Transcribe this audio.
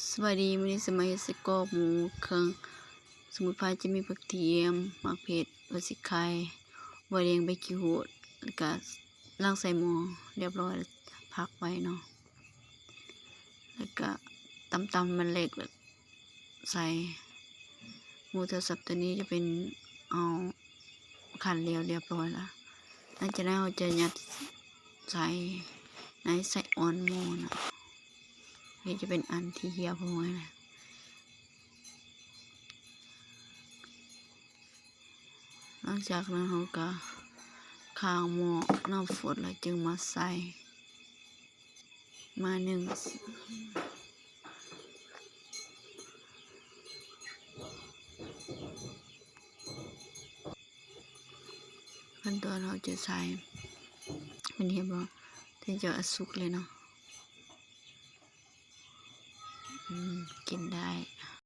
สวัสดีวันนี้สมัยสกอบหมูเครื่องสมุนไพรจะมีผักเทียมหมักเผ็ดหัวสิไข่บัวแดงใบขี้หูดแล้วก็ล่างใส่หม้อเรียบร้อยแล้วพักไว้เนาะแล้วก็ตำตำมันเล็กแล้วใส่หมูทอสับตัวนี้จะเป็นเอาขันเรียวเรียบร้อยแล้วหลังจากนั้นเราจะยัดใส่ในใส่ออนหม้อนะ นี่จะเป็นอันที่เฮียพงไว้นะหลังจากนั้นเราก็ข้างหม้อน้ำฝดแล้วจึงมาใส่ มาหนึ่งขั้นตอนเราจะใส่เป็นเรียบร้อยที่จะอสุกเลยเนาะ กินได้